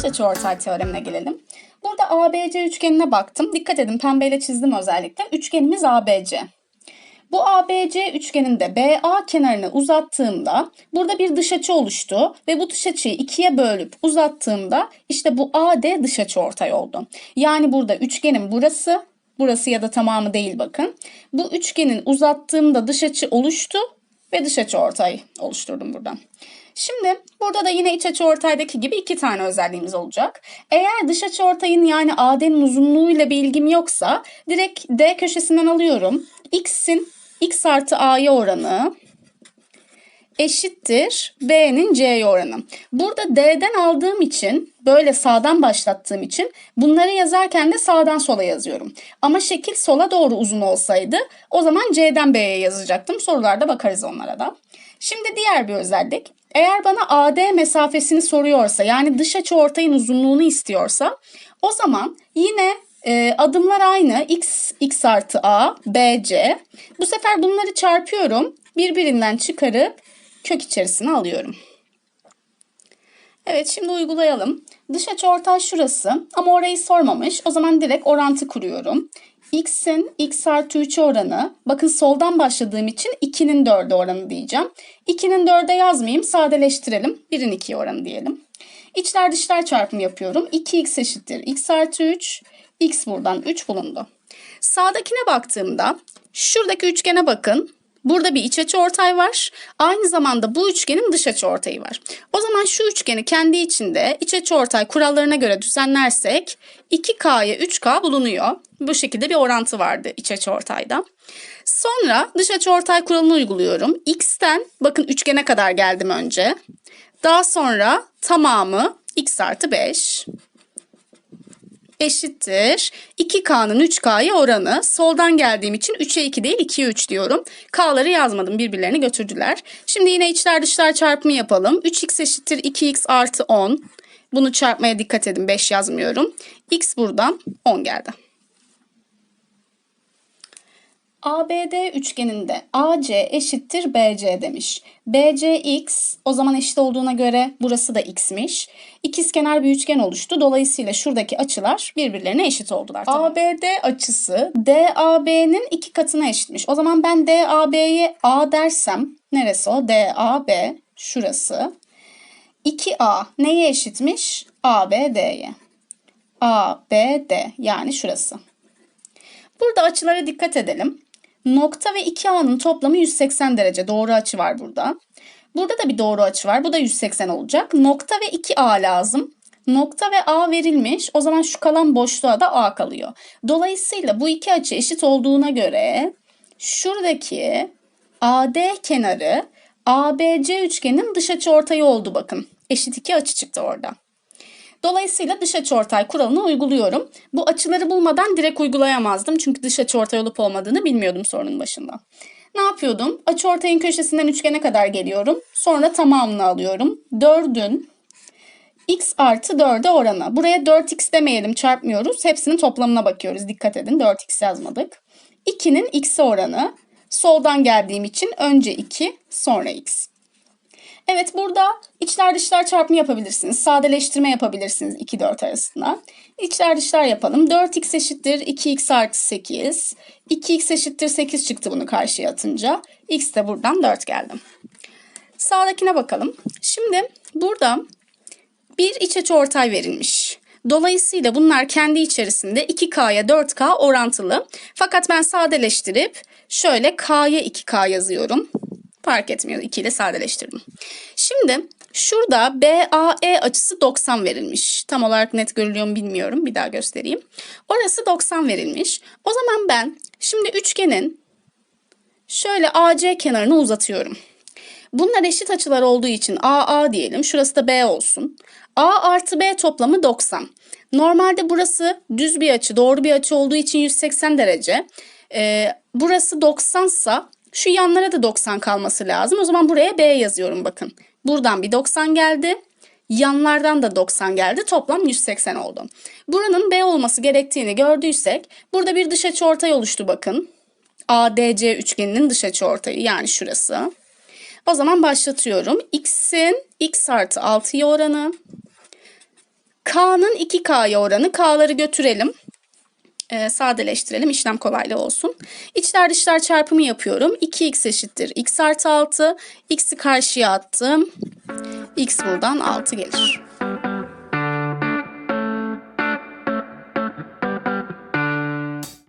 Dış açıortay teoremine gelelim. Burada ABC üçgenine baktım. Dikkat edin pembeyle çizdim özellikle. Üçgenimiz ABC. Bu ABC üçgeninde BA kenarını uzattığımda burada bir dış açı oluştu ve bu dış açıyı ikiye bölüp uzattığımda işte bu AD dış açı ortay oldu. Yani burada üçgenin burası, burası ya da tamamı değil bakın. Bu üçgenin uzattığımda dış açı oluştu ve dış açı ortay oluşturdum buradan. Şimdi burada da yine iç açı ortaydaki gibi iki tane özelliğimiz olacak. Eğer dış açı ortayın yani AD'nin uzunluğuyla bir ilgim yoksa direkt D köşesinden alıyorum. X'in X artı A'ya oranı eşittir B'nin C'ye oranı. Burada D'den aldığım için böyle sağdan başlattığım için bunları yazarken de sağdan sola yazıyorum. Ama şekil sola doğru uzun olsaydı o zaman C'den B'ye yazacaktım. Sorularda bakarız onlara da. Şimdi diğer bir özellik. Eğer bana AD mesafesini soruyorsa yani dış açı ortayın uzunluğunu istiyorsa o zaman yine e, adımlar aynı. X, X artı A, B, C. Bu sefer bunları çarpıyorum. Birbirinden çıkarıp kök içerisine alıyorum. Evet şimdi uygulayalım. Dış açı ortay şurası ama orayı sormamış. O zaman direkt orantı kuruyorum. X'in x artı 3 oranı. Bakın soldan başladığım için 2'nin 4'e oranı diyeceğim. 2'nin 4'e yazmayayım sadeleştirelim. 1'in 2'ye oranı diyelim. İçler dışlar çarpımı yapıyorum. 2x eşittir x artı 3. x buradan 3 bulundu. Sağdakine baktığımda şuradaki üçgene bakın. Burada bir iç açı ortay var. Aynı zamanda bu üçgenin dış açı ortayı var. O zaman şu üçgeni kendi içinde iç açı ortay kurallarına göre düzenlersek 2K'ya 3K bulunuyor. Bu şekilde bir orantı vardı iç açı ortayda. Sonra dış açı ortay kuralını uyguluyorum. X'ten bakın üçgene kadar geldim önce. Daha sonra tamamı x artı 5 eşittir. 2K'nın 3K'ya oranı. Soldan geldiğim için 3'e 2 değil 2'ye 3 diyorum. K'ları yazmadım birbirlerini götürdüler. Şimdi yine içler dışlar çarpımı yapalım. 3x eşittir 2x artı 10. Bunu çarpmaya dikkat edin 5 yazmıyorum. X buradan 10 geldi. ABD üçgeninde AC eşittir BC demiş. BC x o zaman eşit olduğuna göre burası da x'miş. İkizkenar bir üçgen oluştu. Dolayısıyla şuradaki açılar birbirlerine eşit oldular. Tamam. ABD açısı DAB'nin iki katına eşitmiş. O zaman ben DAB'ye A dersem neresi o? DAB şurası. 2A neye eşitmiş? ABD'ye. ABD yani şurası. Burada açılara dikkat edelim. Nokta ve 2A'nın toplamı 180 derece. Doğru açı var burada. Burada da bir doğru açı var. Bu da 180 olacak. Nokta ve 2A lazım. Nokta ve A verilmiş. O zaman şu kalan boşluğa da A kalıyor. Dolayısıyla bu iki açı eşit olduğuna göre şuradaki AD kenarı ABC üçgenin dış açı ortayı oldu bakın. Eşit iki açı çıktı orada. Dolayısıyla dış açıortay kuralını uyguluyorum. Bu açıları bulmadan direkt uygulayamazdım. Çünkü dış açıortay olup olmadığını bilmiyordum sorunun başında. Ne yapıyordum? Açıortayın köşesinden üçgene kadar geliyorum. Sonra tamamını alıyorum. 4'ün x artı 4'e oranı. Buraya 4x demeyelim çarpmıyoruz. Hepsinin toplamına bakıyoruz. Dikkat edin 4x yazmadık. 2'nin x'e oranı. Soldan geldiğim için önce 2 sonra x. Evet burada içler dışlar çarpımı yapabilirsiniz. Sadeleştirme yapabilirsiniz 2 4 arasında. İçler dışlar yapalım. 4x eşittir 2x artı 8. 2x eşittir 8 çıktı bunu karşıya atınca. x de buradan 4 geldi. Sağdakine bakalım. Şimdi burada bir iç açı ortay verilmiş. Dolayısıyla bunlar kendi içerisinde 2K'ya 4K orantılı. Fakat ben sadeleştirip şöyle K'ya 2K yazıyorum. Fark etmiyor. 2 ile sadeleştirdim. Şimdi şurada BAE açısı 90 verilmiş. Tam olarak net görülüyor mu bilmiyorum. Bir daha göstereyim. Orası 90 verilmiş. O zaman ben şimdi üçgenin şöyle AC kenarını uzatıyorum. Bunlar eşit açılar olduğu için AA diyelim. Şurası da B olsun. A artı B toplamı 90. Normalde burası düz bir açı, doğru bir açı olduğu için 180 derece. Ee, burası 90 sa şu yanlara da 90 kalması lazım. O zaman buraya B yazıyorum bakın. Buradan bir 90 geldi. Yanlardan da 90 geldi. Toplam 180 oldu. Buranın B olması gerektiğini gördüysek burada bir dış açı ortay oluştu bakın. ADC üçgeninin dış açı ortayı yani şurası. O zaman başlatıyorum. X'in x artı 6'ya oranı K'nın 2K'ya oranı. K'ları götürelim. Ee, sadeleştirelim işlem kolaylığı olsun. İçler dışlar çarpımı yapıyorum. 2x eşittir x artı 6. X'i karşıya attım. X buradan 6 gelir.